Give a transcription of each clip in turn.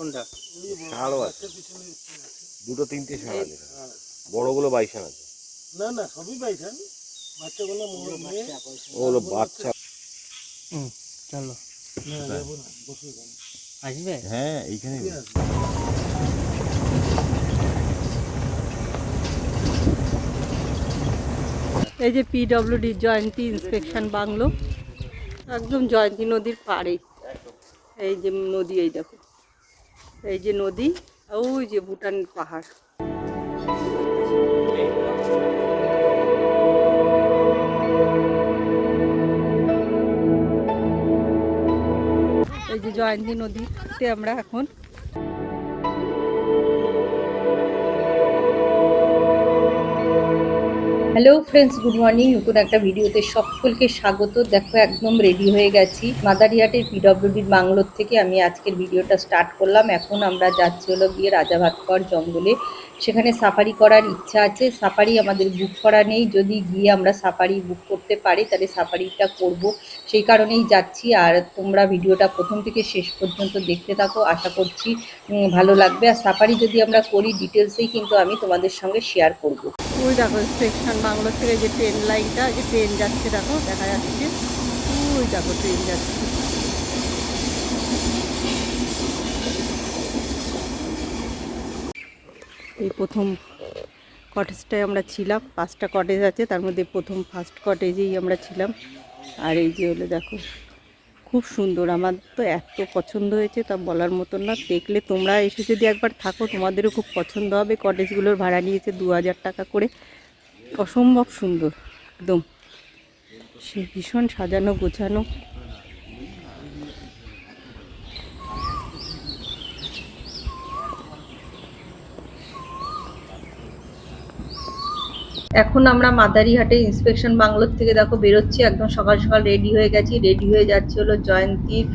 কোনটা? ষাঁড়ও আছে। দুটো তিনটে ষাঁড় আছে। বড়গুলো বাইশান আছে। না না সবই বাচ্চাগুলো ওগুলো বাচ্চা। হুম চলো। আসবে? হ্যাঁ এইখানে এই যে পিডব্লিউডি জয়ন্তী ইন্সপেকশন বাংলো। একদম জয়ন্তী নদীর পাড়ে। এই যে নদী এই দেখো। এই যে নদী ওই যে ভুটান পাহাড়। এই যে জয়ন্তী নদীতে আমরা এখন হ্যালো ফ্রেন্ডস গুড মর্নিং নতুন একটা ভিডিওতে সকলকে স্বাগত। দেখো, একদম রেডি হয়ে গেছি। মাদারিহাটের পিডব্লিউডির বাংলোর থেকে আমি আজকের ভিডিওটা স্টার্ট করলাম। এখন আমরা যাচ্ছি হলো গিয়ে রাজাভাতকর জঙ্গলে। সেখানে সাফারি করার ইচ্ছা আছে। সাফারি আমাদের বুক করা নেই। যদি গিয়ে আমরা সাফারি বুক করতে পারি, তাহলে সাফারিটা করব। সেই কারণেই যাচ্ছি। আর তোমরা ভিডিওটা প্রথম থেকে শেষ পর্যন্ত দেখতে থাকো। আশা করছি ভালো লাগবে। আর সাফারি যদি আমরা করি ডিটেলসেই কিন্তু আমি তোমাদের সঙ্গে শেয়ার করব। ওই দেখো স্টেশন বাংলো থেকে যে ট্রেন লাইনটা যে ট্রেন যাচ্ছে দেখো, দেখা যাচ্ছে ওই দেখো ট্রেন যাচ্ছে। এই প্রথম কটেজটায় আমরা ছিলাম, পাঁচটা কটেজ আছে, তার মধ্যে প্রথম ফার্স্ট কটেজেই আমরা ছিলাম। আর এই যে হলো দেখো খুব সুন্দর। আমার তো এত পছন্দ হয়েছে তা বলার মতন না। দেখলে তোমরা এসে যদি একবার থাকো, তোমাদেরও খুব পছন্দ হবে। কটেজগুলোর ভাড়া নিয়েছে দু হাজার টাকা করে। অসম্ভব সুন্দর। একদম। সে ভীষণ সাজানো গোছানো। এখন আমরা মাদারিহাটে ইন্সপেকশন বাংলোর থেকে দেখো বেরোচ্ছি, একদম সকাল সকাল রেডি হয়ে গেছি রেডি হয়ে যাচ্ছে হলো জয়ন্তীর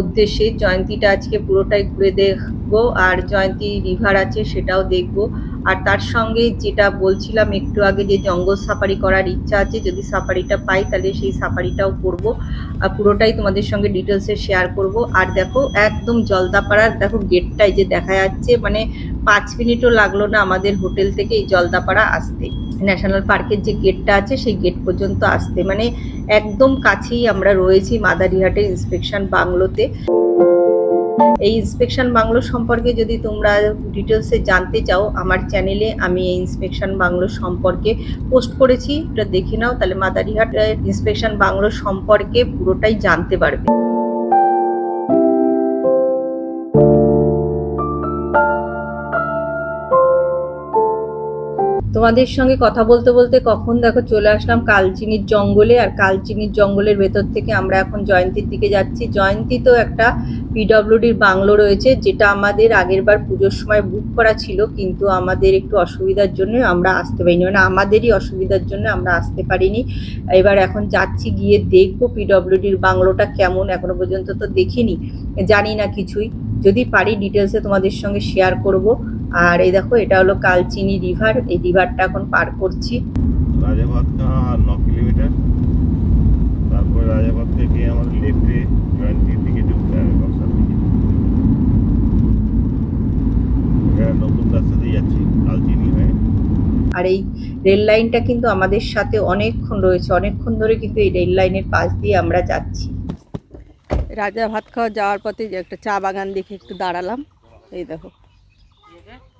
উদ্দেশ্যে। জয়ন্তীটা আজকে পুরোটাই ঘুরে দেখব আর জয়ন্তী রিভার আছে সেটাও দেখব। আর তার সঙ্গে যেটা বলছিলাম একটু আগে যে জঙ্গল সাফারি করার ইচ্ছা আছে, যদি সাফারিটা পাই তাহলে সেই সাফারিটাও করব। আর পুরোটাই তোমাদের সঙ্গে ডিটেলসে শেয়ার করব। আর দেখো একদম জলদাপাড়ার, দেখো গেটটাই যে দেখা যাচ্ছে মানে পাঁচ মিনিটও লাগল না আমাদের হোটেল থেকে এই জলদাপাড়া আসতে। ন্যাশনাল পার্কের যে গেটটা আছে, সেই গেট পর্যন্ত আসতে। মানে একদম কাছেই আমরা রয়েছি মাদারিহাটের ইন্সপেকশন বাংলোতে। এই ইন্সপেকশন বাংলো সম্পর্কে যদি তোমরা ডিটেলসে জানতে চাও, আমার চ্যানেলে আমি এই ইন্সপেকশন বাংলো সম্পর্কে পোস্ট করেছি। এটা দেখে নাও, তাহলে মাদারিহাট ইন্সপেকশন বাংলো সম্পর্কে পুরোটাই জানতে পারবে। তোমাদের সঙ্গে কথা বলতে বলতে কখন দেখো চলে আসলাম কালচিনির জঙ্গলে, আর কালচিনির জঙ্গলের ভেতর থেকে আমরা এখন জয়ন্তীর দিকে যাচ্ছি। জয়ন্তী তো একটা পিডব্লিউডির বাংলো রয়েছে, যেটা আমাদের আগের বার পুজোর সময় বুক করা ছিল, কিন্তু আমাদের একটু অসুবিধার জন্য আমরা আসতে পারিনি। মানে আমাদেরই অসুবিধার জন্য আমরা আসতে পারিনি। এবার এখন যাচ্ছি, গিয়ে দেখব পিডব্লিউডির বাংলোটা কেমন, এখনও পর্যন্ত তো দেখিনি। জানি না কিছুই। যদি পারি ডিটেলসে তোমাদের সঙ্গে শেয়ার করব। আর এই দেখো এটা হলো কালচিনি রিভার। এই রিভারটা এখন পার করছি। রাজাবাদ ন কিলোমিটার। তারপরে রাজাবাদ থেকে আমাদের লেফটে দিকে ঢুকতে হবে বক্সার দিকে। নতুন যাচ্ছি কালচিনি হয়ে। আর এই রেল লাইনটা কিন্তু আমাদের সাথে অনেকক্ষণ রয়েছে। অনেকক্ষণ ধরে কিন্তু এই রেল লাইনের পাশ দিয়ে আমরা যাচ্ছি। রাজা ভাত খাওয়া যাওয়ার পথে একটা চা বাগান দেখে একটু দাঁড়ালাম। এই দেখো।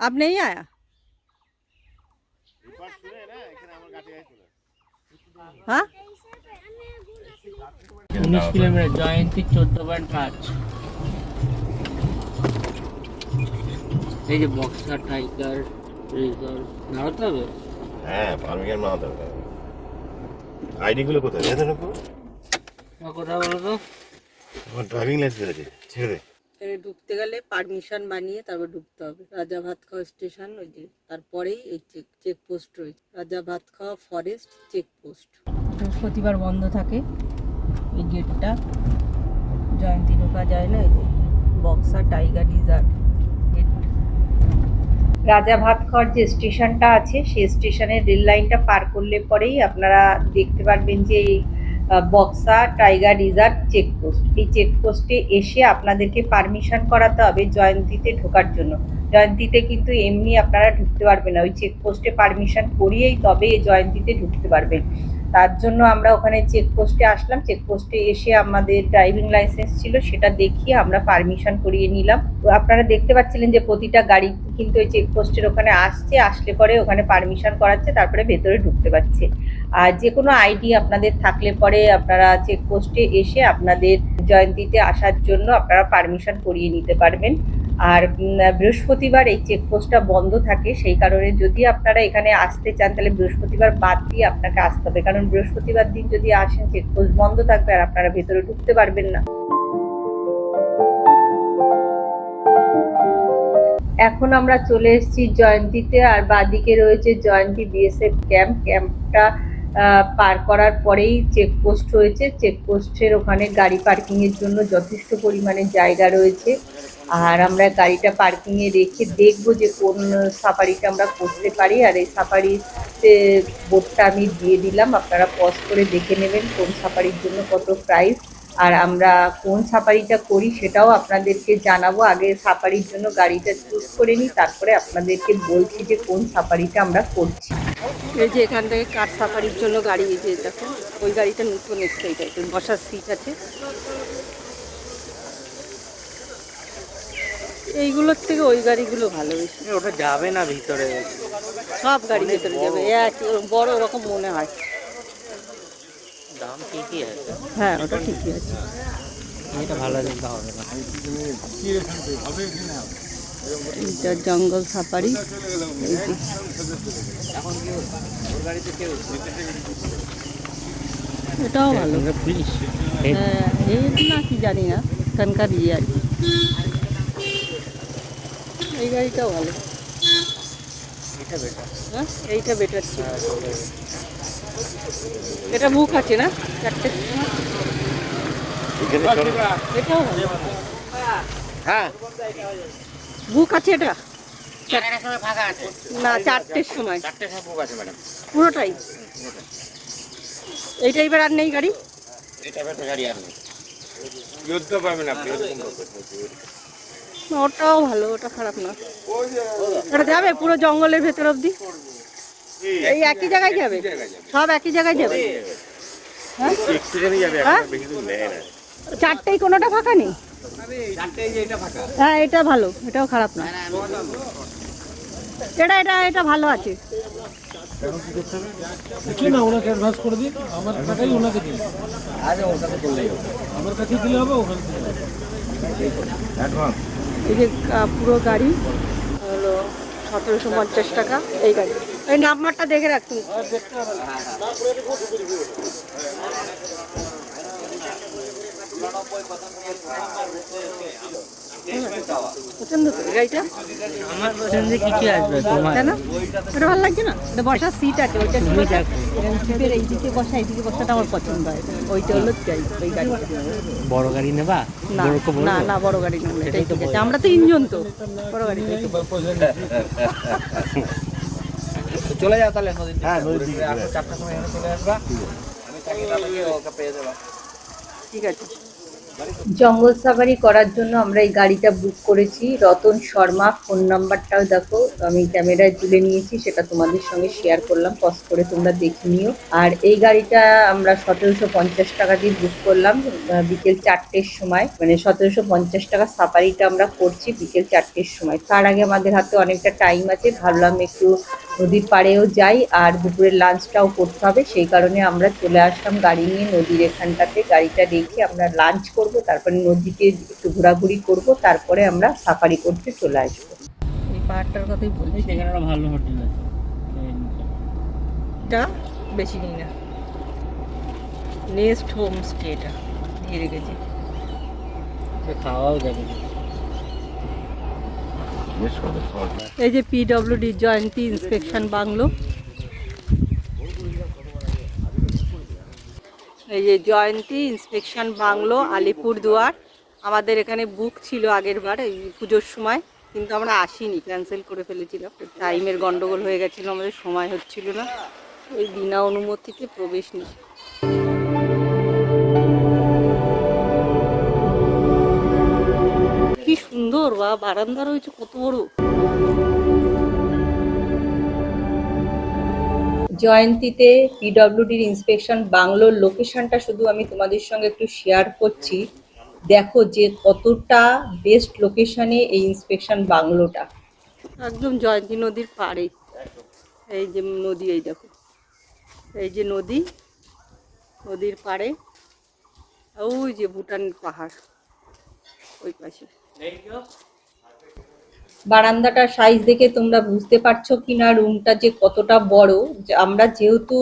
अब नहीं आया हाँ উনিশ কিলোমিটার জয়ন্তী চোদ্দ পয়েন্ট পাঁচ এই যে বক্সার টাইগার রিজার্ভ দাঁড়াতে হবে হ্যাঁ পারমিশন মানাতে হবে আইডি গুলো কোথায় এখানে রাখো আর কোথায় বলো তো আমার ড্রাইভিং লাইসেন্স আছে ছেড়ে দে এখানে ঢুকতে গেলে পারমিশন বানিয়ে তারপর ঢুকতে হবে। রাজা ভাতখাওয়া স্টেশন ওই যে তারপরেই এই চেক চেক পোস্ট রয়েছে। রাজা ভাতখাওয়া ফরেস্ট চেকপোস্ট বৃহস্পতিবার বন্ধ থাকে এই গেটটা জয়ন্তী ঢোকা যায় না এই যে বক্সা টাইগার রিজার্ভ গেট রাজা ভাতখাওয়ার যে স্টেশনটা আছে সেই স্টেশনের রেল লাইনটা পার করলে পরেই আপনারা দেখতে পারবেন যে বক্সা, টাইগার রিজার্ভ, চেকপোস্ট। এই চেকপোস্টে এসে আপনাদেরকে পারমিশন করাতে হবে জয়ন্তীতে ঢোকার জন্য। জয়ন্তীতে কিন্তু এমনি আপনারা ঢুকতে পারবেন না। ওই চেকপোস্টে পারমিশন করিয়েই তবে এই জয়ন্তীতে ঢুকতে পারবেন। তার জন্য আমরা ওখানে চেকপোস্টে আসলাম। চেকপোস্টে এসে আমাদের ড্রাইভিং লাইসেন্স ছিল, সেটা দেখিয়ে আমরা পারমিশন করিয়ে নিলাম। আপনারা দেখতে পাচ্ছিলেন যে প্রতিটা গাড়ি কিন্তু ওই চেকপোস্টের ওখানে আসছে, আসলে পরে ওখানে পারমিশন করাচ্ছে, তারপরে ভেতরে ঢুকতে পারছে। আর যে কোনো আইডি আপনাদের থাকলে পরে আপনারা চেকপোস্টে এসে আপনাদের জয়ন্তীতে আসার জন্য আপনারা পারমিশন করিয়ে নিতে পারবেন। আর বৃহস্পতিবার এই চেকপোস্টটা বন্ধ থাকে, সেই কারণে যদি আপনারা এখানে আসতে চান, তাহলে বৃহস্পতিবার বাদ দিয়ে আপনাকে আসতে হবে। কারণ বৃহস্পতিবার দিন যদি আসেন চেকপোস্ট বন্ধ থাকবে আর আপনারা ভেতরে ঢুকতে পারবেন না। এখন আমরা চলে এসেছি জয়ন্তীতে, আর বাদিকে রয়েছে জয়ন্তী বিএসএফ ক্যাম্প ক্যাম্পটা পার করার পরেই চেকপোস্ট রয়েছে। চেকপোস্টের ওখানে গাড়ি পার্কিংয়ের জন্য যথেষ্ট পরিমাণে জায়গা রয়েছে। আর আমরা গাড়িটা পার্কিংয়ে রেখে দেখব যে কোন সাফারিটা আমরা করতে পারি। আর এই সাফারিতে বোর্ডটা আমি দিয়ে দিলাম। আপনারা পজ করে দেখে নেবেন কোন সাফারির জন্য কত প্রাইস আর আমরা কোন সাফারিটা করি সেটাও আপনাদেরকে জানাব। আগে সাফারির জন্য গাড়িটা চুজ করে নিই তারপরে আপনাদেরকে বলছি যে কোন সাফারিটা আমরা করছি। এই যে এখান থেকে কার সাফারির জন্য গাড়ি এই যে দেখো ওই গাড়িটা নতুন এসছে বসার সিট আছে। এইগুলোর থেকে ওই গাড়িগুলো ভালো বেশি। ওটা যাবে না ভিতরে। সব গাড়ি ভেতরে যাবে। এক বড় ওরকম মনে হয়। দাম ঠিকই আছে। হ্যাঁ ওটা ঠিকই আছে। এটা ভালো হবে না। এটা জঙ্গল সাফারি। এটাও ভালো। পুলিশ হ্যাঁ এই না কি জানি না। এখানকার ইয়ে আর কি। এই গাড়িটাও ভালো। এটা বেটার হ্যাঁ এইটা বেটার ছিল। এটা বুক আছে না? চারটে। এটাও হ্যাঁ। বুক আছে এটা? না চারটের সময়। চারটের সময় বুক আছে ম্যাডাম। পুরোটাই? এইটা এবার আর নেই গাড়ি? এটা বেটার গাড়ি আর নেই। বুঝতে পারবেন আপনি না, ওটাও ভালো ওটা খারাপ না। ওটা যাবে পুরো জঙ্গলের ভেতর অবধি? এই একই জায়গায় যাবে? সব একই জায়গায় যাবে? হ্যাঁ। হ্যাঁ? না। চারটেই কোনোটা ফাঁকা নেই হ্যাঁ এটা ভালো এটাও খারাপ না। এটা এটা এটা ভালো আছে। দেখি না ওনাকে অ্যাডভান্স করে দিন আমার টাকাই ওনাকে দিন আমার কাছে দিলে হবে ওখানে দিলে অ্যাডভান্স। এই যে পুরো গাড়ি হলো সতেরোশো পঞ্চাশ টাকা এই গাড়ি। এই নাম্বারটা দেখে রাখুন পছন্দ তো এই গাড়িটা? আমার পছন্দে কিছু আসবে তোমার? এটা ভালো লাগছে না? এটা বসার সিট আছে ওইটা তুমি এইদিকে বসা এইদিকে বসাটা আমার পছন্দ হয়। ওইটা হলো চাই ওই গাড়িটা বড় গাড়ি নেবা? না বড় না না বড় গাড়ি না এটাই তো। আমরা তো ইঞ্জন তো। বড় গাড়ি। চলে যাও তাহলে নদীর হ্যাঁ নদীর দিকে চারটার সময় এখানে চলে আসবা। আমি থাকি তাহলে পেয়ে যাবা। ঠিক আছে। জঙ্গল সাফারি করার জন্য আমরা এই গাড়িটা বুক করেছি। রতন শর্মা ফোন নাম্বারটাও দেখো, আমি ক্যামেরায় তুলে নিয়েছি, সেটা তোমাদের সঙ্গে শেয়ার করলাম পজ করে তোমরা দেখে নিও। আর এই গাড়িটা আমরা সতেরোশো পঞ্চাশ টাকা দিয়ে বুক করলাম বিকেল চারটের সময়। মানে সতেরোশো পঞ্চাশ টাকা সাফারিটা আমরা করছি বিকেল চারটের সময়। তার আগে আমাদের হাতে অনেকটা টাইম আছে, ভাবলাম একটু নদীর পাড়েও যাই, আর দুপুরের লাঞ্চটাও করতে হবে। সেই কারণে আমরা চলে আসলাম গাড়ি নিয়ে নদীর এখানটাতে। গাড়িটা রেখে আমরা লাঞ্চ করব তারপরে নদীতে একটু ঘোরাঘুরি করব তারপরে আমরা সাফারি করতে চলে আসব। এই পাহাড়টার কথাই বলছি। একটা ভালো হোটেল আছে। এটা বেশি নিই না। নেক্সট হোমস্টে এটা। দিয়ে রেখেছি খাওয়াও যাবে। এই যে পিডব্লিউডি জয়ন্তী ইন্সপেকশন বাংলো। এই যে জয়ন্তী ইন্সপেকশন বাংলো, আলিপুরদুয়ার। আমাদের এখানে বুক ছিল আগের বার, এই পুজোর সময়, কিন্তু আমরা আসিনি ক্যান্সেল করে ফেলেছিলাম টাইমের গন্ডগোল হয়ে গেছিল, আমাদের সময় হচ্ছিল না। ওই বিনা অনুমতিতে প্রবেশ নেই কি সুন্দর বা বারান্দা রয়েছে কত বড়। জয়ন্তীতে পিডব্লিউডির ইন্সপেকশন বাংলোর লোকেশনটা শুধু আমি তোমাদের সঙ্গে একটু শেয়ার করছি। দেখো যে কতটা বেস্ট লোকেশনে এই ইন্সপেকশন বাংলোটা। একদম জয়ন্তী নদীর পাড়ে। এই যে নদী এই দেখো। এই যে নদী নদীর পাড়ে। ওই যে ভুটান পাহাড়। ওই পাশে। বারান্দাটার সাইজ দেখে তোমরা বুঝতে পারছ কি না রুমটা যে কতটা বড়। আমরা যেহেতু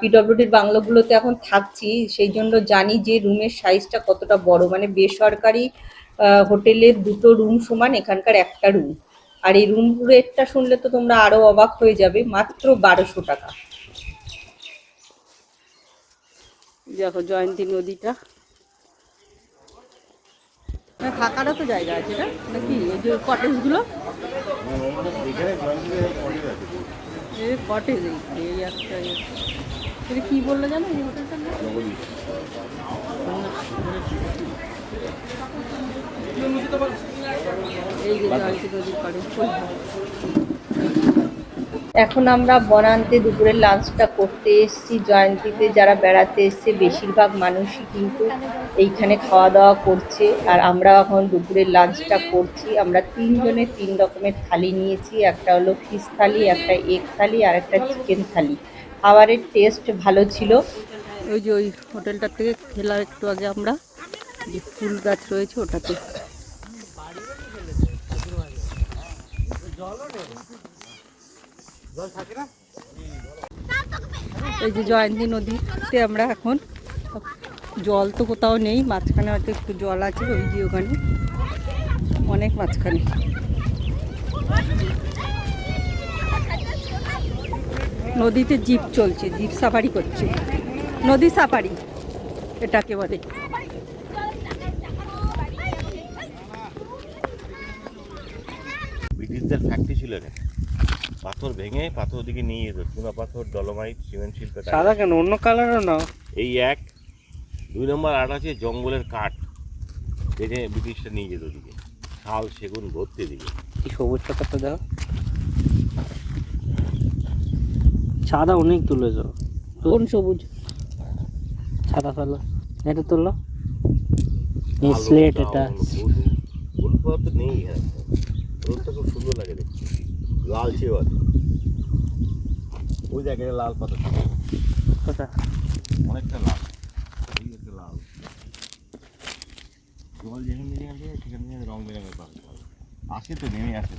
পিডব্লিউডির বাংলোগুলোতে এখন থাকছি, সেই জন্য জানি যে রুমের সাইজটা কতটা বড়। মানে বেসরকারি হোটেলের দুটো রুম সমান, এখানকার একটা রুম আর এই রুম রেটটা শুনলে তো তোমরা আরও অবাক হয়ে যাবে, মাত্র বারোশো টাকা। দেখো, জয়ন্তী নদীটা। থাকারও তো জায়গা আছে না? নাকি এই যে কটেজগুলো এই কটেজ এই একটা এটা কি বলল জানো এই হোটেলটার এই যে পাড়ে। এখন আমরা বনান্তে দুপুরের লাঞ্চটা করতে এসেছি, জয়ন্তীতে যারা বেড়াতে এসছে, বেশিরভাগ মানুষই কিন্তু এইখানে খাওয়া দাওয়া করছে। আর আমরা এখন দুপুরের লাঞ্চটা করছি। আমরা তিনজনে তিন রকমের থালি নিয়েছি। একটা হলো ফিশ থালি, একটা এগ থালি, আর একটা চিকেন থালি। খাবারের টেস্ট ভালো ছিল। ওই যে ওই হোটেলটার থেকে খেলাম একটু আগে আমরা। যে ফুল গাছ রয়েছে ওটাতে। এই যে জয়ন্তী নদীতে আমরা এখন। জল তো কোথাও নেই, মাঝখানে হয়তো একটু জল আছে ওই যে ওখানে। অনেক মাঝখানে। নদীতে জিপ চলছে, জিপ সাফারি করছে। নদী সাফারি, এটাকে বলে। ব্রিটিশদের ফ্যাক্টরি ছিল এটা। পাথর ভেঙে পাথর দিকে নিয়ে যেত চুনা পাথর ডলোমাইট সিমেন্ট শিল্প সাদা কেন? অন্য কালারও না এই এক। দুই নম্বর আট আছে জঙ্গলের কাঠ। কেটে ব্রিটিশটা নিয়ে যেত ওদিকে। শাল সেগুন ভর্তি দিকে। এই সবুজ পাতাটা দেখো। সাদা অনেক তুলেছ। কোন সবুজ? সাদা ফেলো এটা তুললো এই স্লেট এটা। নেই হ্যাঁ খুব সুন্দর লাগে লালচেও আছে ওই জায়গায় লাল পাথর কোথা অনেকটা লাল। একটা লাল। জল যেখানে যেখানে সেখানে রং বেরঙের পাথর আসে তো নেমে আসে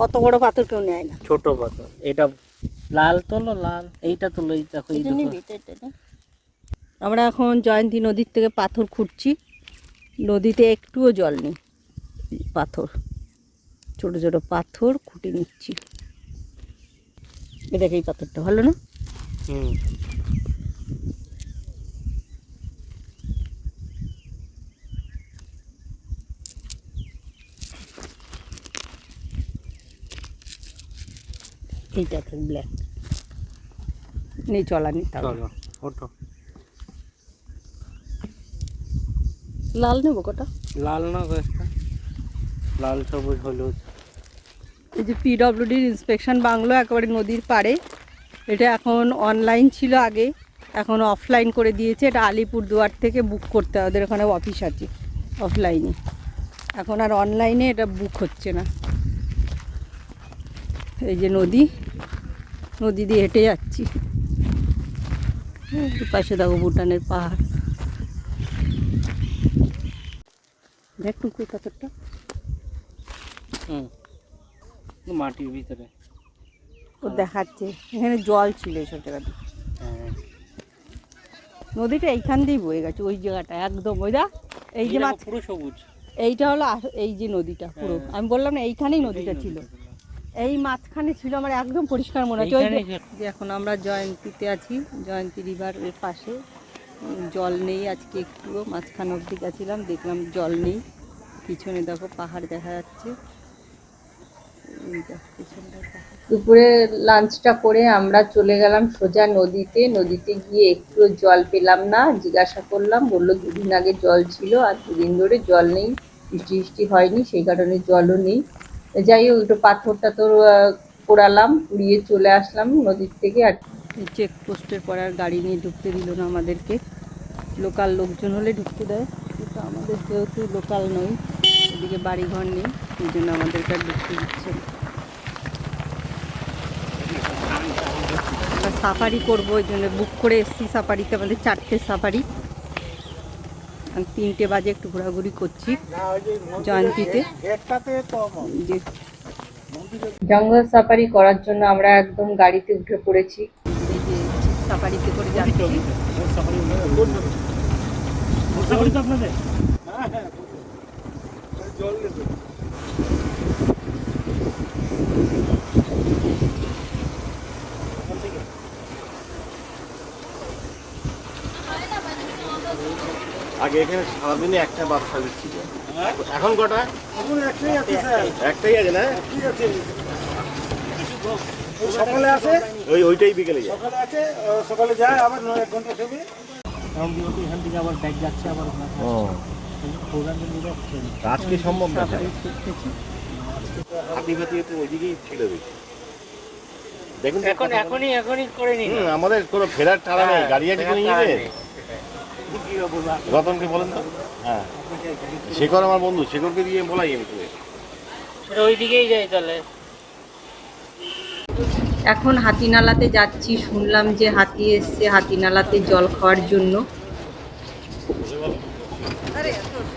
কত বড় পাথর কেউ নেয় না। ছোট পাথর। এটা লাল তোলো লাল। এইটা তোলো এই দেখো এই। আমরা এখন জয়ন্তী নদীর থেকে পাথর খুঁড়ছি। নদীতে একটুও জল নেই পাথর। ছোট ছোট পাথর খুঁটে নিচ্ছি। এ দেখে এই পাথরটা ভালো না? হুম। এইটা ব্ল্যাক নেই চলা নেই। চলো ওঠো। লাল নেব কটা? লাল না কয়েকটা লাল সবুজ হলুদ। এই যে পিডব্লিউডির ইন্সপেকশন বাংলো একেবারে নদীর পাড়ে। এটা এখন অনলাইন ছিল আগে, এখন অফলাইন করে দিয়েছে। এটা আলিপুরদুয়ার থেকে বুক করতে হয় ওদের ওখানে অফিস আছে অফলাইনে এখন আর অনলাইনে এটা বুক হচ্ছে না। এই যে নদী নদী দিয়ে হেঁটে যাচ্ছি। পাশে দেখো ভুটানের পাহাড়। দেখ টুকু পাথরটা হুম। মাটির ভিতরে। ও দেখাচ্ছে এখানে জল ছিল এইসব জায়গাতে। হ্যাঁ। নদীটা এইখান দিয়েই বয়ে গেছে ওই জায়গাটা একদম ওই দা এই যে মাছ পুরো সবুজ। এইটা হলো এই যে নদীটা পুরো। আমি বললাম না এইখানেই নদীটা ছিল। এই মাঝখানে ছিল আমার একদম পরিষ্কার মনে হচ্ছে ওই যে- এখন আমরা জয়ন্তীতে আছি জয়ন্তী রিভারের পাশে। জল নেই আজকে একটুও মাঝখান অবধি গেছিলাম দেখলাম জল নেই। পিছনে দেখো পাহাড় দেখা যাচ্ছে এই দেখো পিছনটায় পাহাড়। দুপুরে লাঞ্চটা করে আমরা চলে গেলাম সোজা নদীতে। নদীতে গিয়ে একটু জল পেলাম না জিজ্ঞাসা করলাম বলল দুদিন আগে জল ছিল আর দুদিন ধরে জল নেই বৃষ্টি বৃষ্টি হয়নি সেই কারণে জলও নেই। যাই হোক একটু পাথর টাথর আহ, পোড়ালাম পুড়িয়ে চলে আসলাম নদীর থেকে আর চেক পোস্টের পরে আর গাড়ি নিয়ে ঢুকতে দিল না আমাদেরকে। লোকাল লোকজন হলে ঢুকতে দেয় কিন্তু আমাদের যেহেতু লোকাল নই এদিকে বাড়িঘর নেই এই জন্য আমাদেরকে আর ঢুকতে দিচ্ছে সাফারি করব ওই জন্য বুক করে এসছি সাফারিতে আমাদের চারটে সাফারি। তিনটে বাজে একটু ঘোরাঘুরি করছি জয়ন্তীতে। জঙ্গল সাফারি করার জন্য আমরা একদম গাড়িতে উঠে পড়েছি। সাফারিতে করে যাচ্ছি মোটামুটি তো আপনাদের হ্যাঁ হ্যাঁ জল নেবে আগে এখানে সারাদিনে একটা বাস সার্ভিস ছিল। এখন কটা? এখন একটাই আছে স্যার। একটাই আছে না? কি আছে। সকালে আসে। ওই ওইটাই বিকেলে যায়। সকালে আছে সকালে যায় আবার নয় এক ঘণ্টা যেহেতু এখান থেকে আবার ব্যাগ যাচ্ছে আবার ও। আজকে সম্ভব না সাফারি করতেছি হাতি ফাতি তো ওইদিকেই ছিল বেশি। দেখুন এখন এখনই এখনই করে নিন। আমাদের কোনো ফেরার টাড়া নেই গাড়ি আছে কিনে ফেরার রতনকে বলেন তো। হ্যাঁ। শেখর আমার বন্ধু শেখরকে দিয়ে বলাই আমি তোকে। ওই দিকেই যাই তাহলে। এখন হাতিনালাতে যাচ্ছি শুনলাম যে হাতি এসছে হাতিনালাতে জল খাওয়ার জন্য।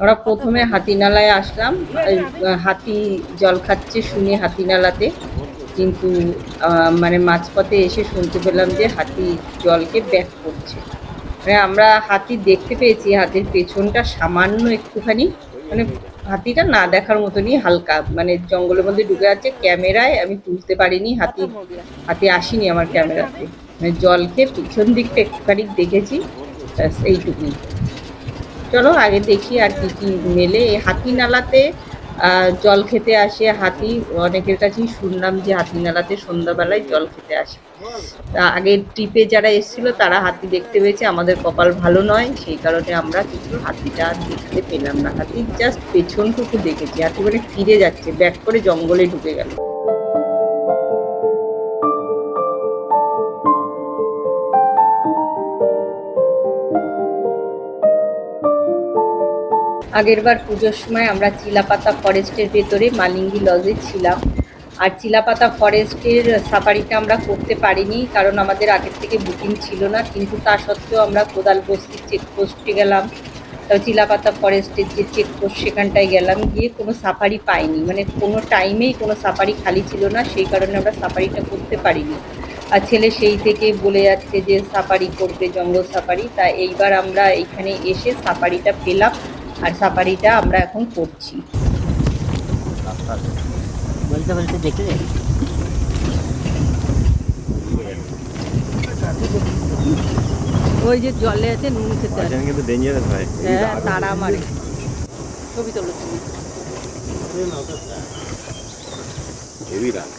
আমরা প্রথমে হাতিনালায় আসলাম হাতি জল খাচ্ছে শুনে হাতিনালাতে, কিন্তু মানে মাঝপথে এসে শুনতে পেলাম যে হাতি জলকে ব্যাক করছে। মানে আমরা হাতি দেখতে পেয়েছি, হাতির পেছনটা সামান্য একটুখানি মানে হাতিটা না দেখার মতনই হালকা মানে জঙ্গলের মধ্যে ঢুকে আছে, ক্যামেরায় আমি তুলতে পারিনি, হাতি হাতি আসেনি আমার ক্যামেরাতে। মানে জলকে পিছন দিকটা একটুখানি দেখেছি, ব্যাস, এইটুকুই। চলো আগে দেখি আর কি কি মেলে। এই হাতি নালাতে জল খেতে আসে হাতি। অনেকের কাছেই শুনলাম যে হাতি নালাতে সন্ধ্যাবেলায় জল খেতে আসে। তা আগের ট্রিপে যারা এসেছিল, তারা হাতি দেখতে পেয়েছে। আমাদের কপাল ভালো নয়, সেই কারণে আমরা কিন্তু হাতিটা দেখতে পেলাম না। হাতির জাস্ট পেছনটুকু দেখেছি। হাতি মানে ফিরে যাচ্ছে, ব্যাক করে জঙ্গলে ঢুকে গেল। আগেরবার পুজোর সময় আমরা চিলাপাতা ফরেস্টের ভেতরে মালিঙ্গি লজে ছিলাম। আর চিলাপাতা ফরেস্টের সাফারিটা আমরা করতে পারিনি, কারণ আমাদের আগের থেকে বুকিং ছিল না, কিন্তু তা সত্ত্বেও আমরা কোদাল বস্তির চেকপোস্টে গেলাম। তারপর চিলাপাতা ফরেস্টের যে চেকপোস্ট সেখানটায় গেলাম, গিয়ে কোনো সাফারি পাইনি। মানে কোনো টাইমেই কোনো সাফারি খালি ছিল না, সেই কারণে আমরা সাফারিটা করতে পারিনি। আর ছেলে সেই থেকে বলে যাচ্ছে যে, সাফারি করবে জঙ্গল সাফারি। তা এইবার আমরা এখানে এসে সাফারিটা পেলাম। আর সাফারিটা আমরা এখন করছি। বলতে বলতে দেখে যাই ওই যে জলে আছে নুন খেতে আছে। কিন্তু ডেঞ্জারাস ভাই হ্যাঁ তারা মারে। ছবি তোলো ছবি হেভি রাগ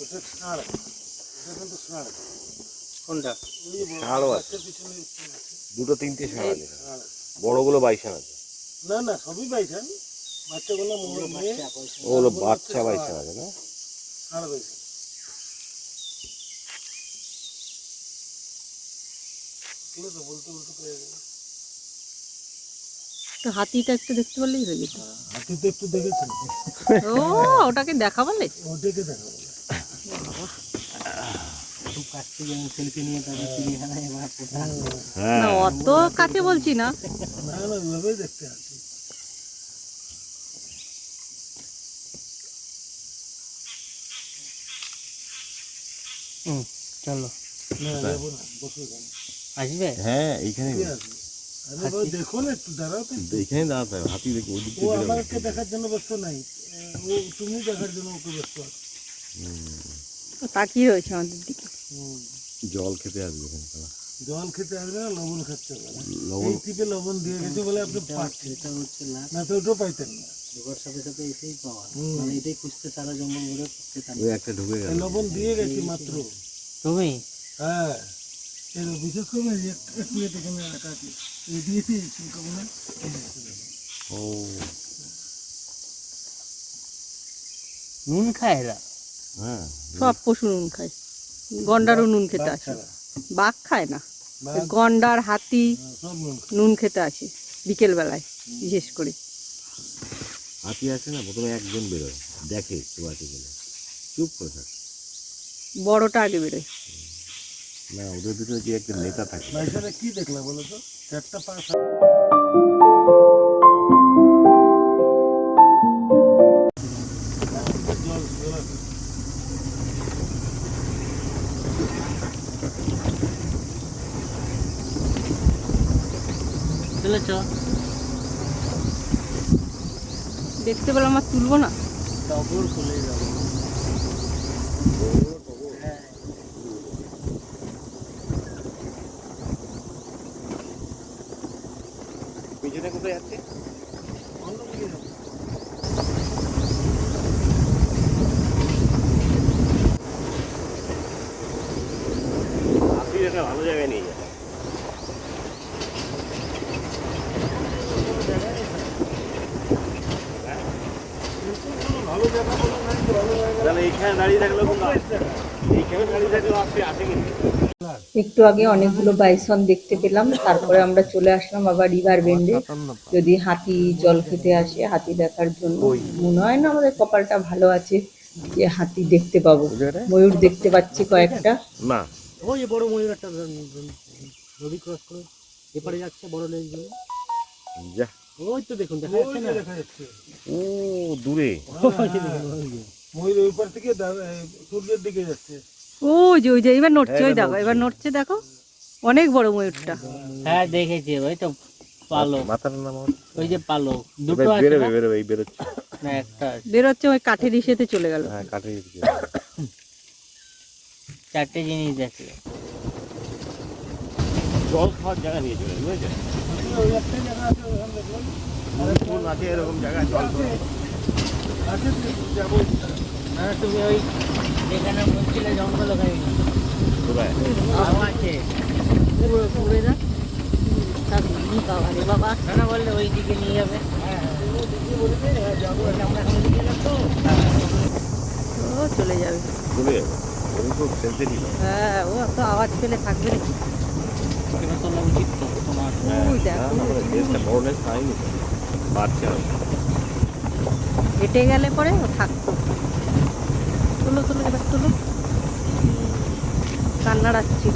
ওটা ষাঁড় এটা কিন্তু ষাঁড় কোনটা? ষাঁড়ও আছে। দুটো তিনটে ষাঁড় আছে। বড়গুলো বাইশান আছে। না না সবই বাচ্চাগুলো ওগুলো বাচ্চা বাইশান আছে না? ষাঁড় তো হাতিটা একটু দেখতে পারলেই হয়ে যেত। হাতি তো একটু দেখেছেন ও ওটাকে দেখা বলে ওটাকে দেখাবো। খুব না অত কাছে বলছি না। দেখতে হুম চলো। আসবে? হ্যাঁ এইখানে দেখো না একটু দাঁড়াও তো এইখানে দাঁড়াতে হবে হাতি দেখে ও আমাকে দেখার জন্য ব্যস্ত নাই। ও তুমি দেখার জন্য ওকে ব্যস্ত আছে। তাকিয়ে রয়েছে আমাদের দিকে। জল খেতে আসবে জল খেতে আসবে না লবণ খাচ্ছে লবণ? টিপে লবণ দিয়ে গেছে বলে আপনি পাচ্ছেন। এটা হচ্ছে না। তো ওটাও পাইতেন না। ঢোকার সাথে সাথে এসেই পাওয়া। মানে এটাই খুঁজতে সারা জঙ্গল ঘুরে ওই একটা ঢুকে গেল। লবণ দিয়ে গেছি মাত্র। তুমি? হ্যাঁ। এই বিশেষ করে এক- একটু এখানে রাখা আছে। এই দিয়েছি ফুলকপি ও। নুন খায় এরা? হ্যাঁ সব পশু নুন খায়। গন্ডারও নুন খেতে আসে। বাঘ খায় না। গন্ডার হাতি হ্যাঁ, নুন খেতে আসে বিকেল বেলায় বিশেষ করে। হাতি আছে না প্রথমে একজন বেরোয়। দেখে গেলে। চুপ করে থাকে। বড়টা আগে বেরোয়। না ওদের ভিতরে যে একটা নেতা থাকে। কি দেখলা বলো তো? চারটা পাঁচ চলেছ দেখতে পেলাম আর তুলবো না। ডবল খুলে যাব পিছনে কোথায় যাচ্ছে অন্যদিকে যাব। হাতির একটা ভালো জায়গায় নিয়ে যাবে ভালো জায়গা বলে নাই তো ভালো জায়গা তাহলে এইখানে দাঁড়িয়ে থাকলেও কিন্তু এইখানে দাঁড়িয়ে থাকলেও আসে আসে কিন্তু একটু আগে অনেকগুলো বাইসন দেখতে পেলাম তারপরে আমরা চলে আসলাম আবার রিভার বেন্ডে। যদি হাতি জল খেতে আসে হাতি দেখার জন্য। মনে হয় না আমাদের কপালটা ভালো আছে যে হাতি দেখতে পাবো। ময়ূর দেখতে পাচ্ছি কয়েকটা। না। ওই যে বড় ময়ূর একটা নদী ক্রস করে এপারে যাচ্ছে বড় লেজগুলো। যা। ওই তো দেখুন দেখা যাচ্ছে না? দেখা যাচ্ছে। ও দূরে। ময়ূর ওই পার থেকে সূর্যের দিকে যাচ্ছে। ও যে ওই যে এবার নড়ছে ওই দেখো এবার নড়ছে। দেখো। অনেক বড় ময়ূরটা। হ্যাঁ দেখেছি ওই তো পালক। মাথার নাম ওই যে পালক দুটো আছে বেরোবে? বেরোবে এই বেরোচ্ছে। না একটা আছে। বেরোচ্ছে ওই কাঠের ইসেতে চলে গেল। হ্যাঁ কাঠে দিকে চারটে জিনিস দেখলে। জল খাওয়ার জায়গা নিয়ে চলে বুঝেছে? ওই একটাই জায়গা আছে ওখানে দেখলাম কোন আছে এরকম জায়গা জল আছে যাব। তুমি ওই যেখানে বলছিলে জঙ্গল ওখানে আছে। পুরো পুরে যা বাবা রে বাবা। না না বললে ওই দিকে নিয়ে যাবে। হ্যাঁ তো ও চলে যাবে? চলে হ্যাঁ। ও এত আওয়াজ পেলে থাকবে নাকি তোলা উচিত তোমার। তো আরও। হেঁটে গেলে পরে ও থাকতো। তোলো তোলো, এবার তোলো। কান্না রাখছি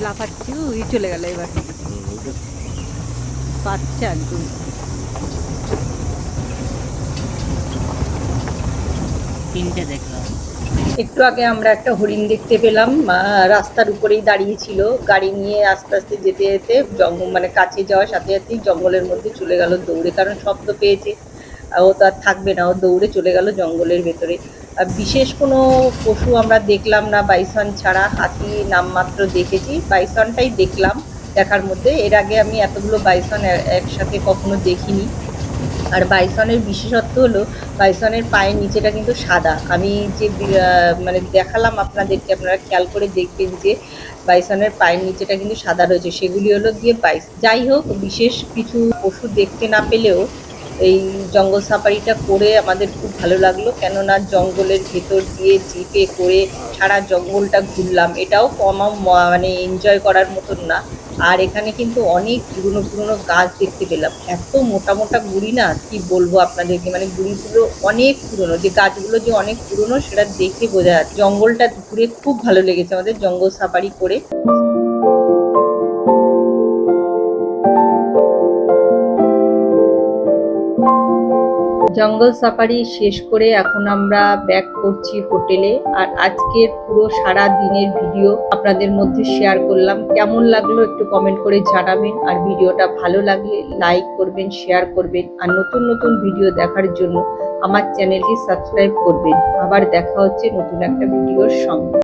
লাফাচ্ছি, ওই, চলে গেল এবার। বাচ্চা একদম। তিনটে দেখলাম। একটু আগে আমরা একটা হরিণ দেখতে পেলাম রাস্তার উপরেই দাঁড়িয়ে ছিল। গাড়ি নিয়ে আস্তে আস্তে যেতে যেতে জঙ্গল মানে কাছে যাওয়ার সাথে সাথেই জঙ্গলের মধ্যে চলে গেল দৌড়ে, কারণ শব্দ পেয়েছে। ও তো আর থাকবে না, ও দৌড়ে চলে গেল জঙ্গলের ভেতরে। আর বিশেষ কোনো পশু আমরা দেখলাম না, বাইসন ছাড়া, হাতি নামমাত্র দেখেছি। বাইসনটাই দেখলাম দেখার মধ্যে। এর আগে আমি এতগুলো বাইসন একসাথে কখনো দেখিনি। আর বাইসনের বিশেষত্ব হলো বাইসনের পায়ের নিচেটা কিন্তু সাদা। আমি যে মানে দেখালাম আপনাদেরকে, আপনারা খেয়াল করে দেখবেন যে বাইসনের পায়ের নিচেটা কিন্তু সাদা রয়েছে। সেগুলি হলো গিয়ে বাইস, যাই হোক, বিশেষ কিছু পশু দেখতে না পেলেও এই জঙ্গল সাফারিটা করে আমাদের খুব ভালো লাগল। কেননা জঙ্গলের ভেতর দিয়ে জিপে করে সারা জঙ্গলটা ঘুরলাম। এটাও কম মানে এনজয় করার মতন না। আর এখানে কিন্তু অনেক পুরনো পুরনো গাছ দেখতে পেলাম। এত মোটা মোটা গুড়ি না, কি বলব আপনাদেরকে? মানে গুড়িগুলো অনেক পুরনো। যে গাছগুলো যে অনেক পুরনো, সেটা দেখে বোঝা যাচ্ছে। জঙ্গলটা ঘুরে খুব ভালো লেগেছে আমাদের জঙ্গল সাফারি করে। জঙ্গল সাফারি শেষ করে এখন আমরা ব্যাক করছি হোটেলে আর আজকের পুরো সারা দিনের ভিডিও আপনাদের মধ্যে শেয়ার করলাম। কেমন লাগল একটু কমেন্ট করে জানাবেন। আর ভিডিওটা ভালো লাগলে লাইক করবেন শেয়ার করবেন। আর নতুন নতুন ভিডিও দেখার জন্য আমার চ্যানেলটি সাবস্ক্রাইব করবেন। আবার দেখা হচ্ছে নতুন একটা ভিডিওর সঙ্গে।